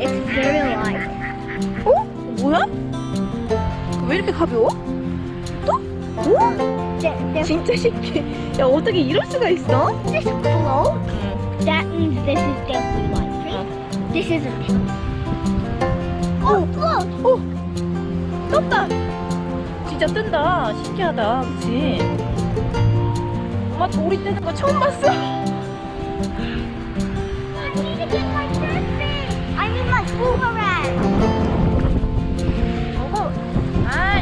it's very light. 어? 뭐야? 왜 이렇게 가벼워? 또? 오? Th- This, 진짜 신기해. 야, 어떻게 이럴 수가 있어? this float, that means this is definitely light. See? This is a tilt. Oh, float! 오! 떴다! 진짜 뜬다. 신기하다. 그치? 엄마 돌이 뜨는 거 처음 봤어.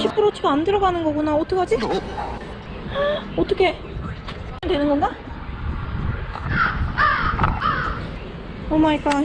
날씨 너무 좋다. 50%치가 안 들어가는 거구나. 어떡하지? 어떻게 되는 건가? 오 마이 갓.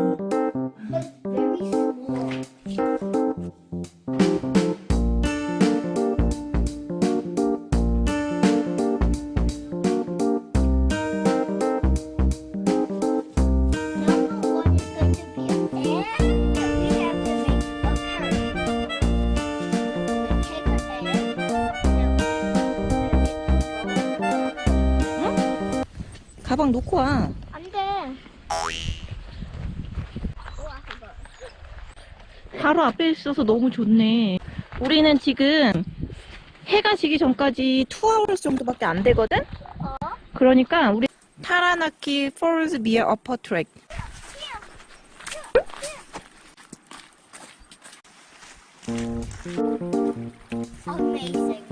가방 놓고 와. 안 돼. 바로 앞에 있어서 너무 좋네. 우리는 지금 해가 지기 전까지 2hours 정도밖에 안 되거든? 어? 그러니까 우리 타라나키 폴즈 비어 어퍼 트랙. Amazing.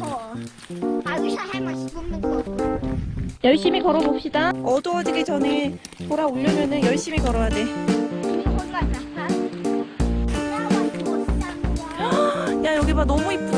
Oh, I wish I had my swimming clothes. 열심히 걸어봅시다. 어두워지기 전에 돌아오려면 열심히 걸어야 돼. 야, 여기 봐. 너무 이쁘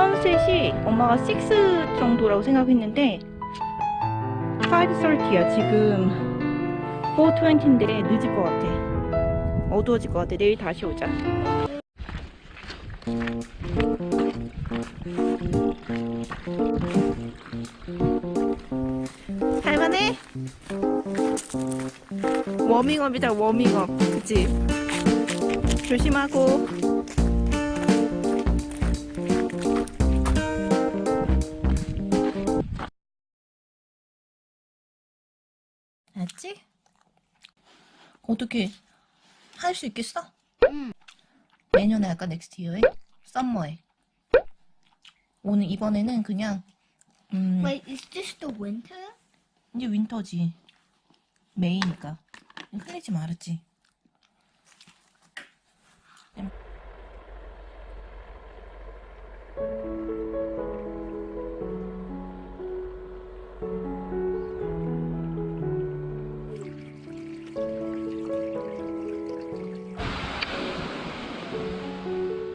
선셋이 엄마가 6 정도라고 생각했는데 5.30야 지금. 4.20인데 늦을 것 같아. 어두워질 것 같아. 내일 다시 오자. 할만해? 워밍업이다 워밍업. 그치? 조심하고 알았지? 어떻게 할 수 있겠어? 응. 내년에 할까 넥스트 이어에? 썸머에 오늘 이번에는 그냥 음 Wait, is this the winter? 이제 윈터지 메이니까 흘리지 말았지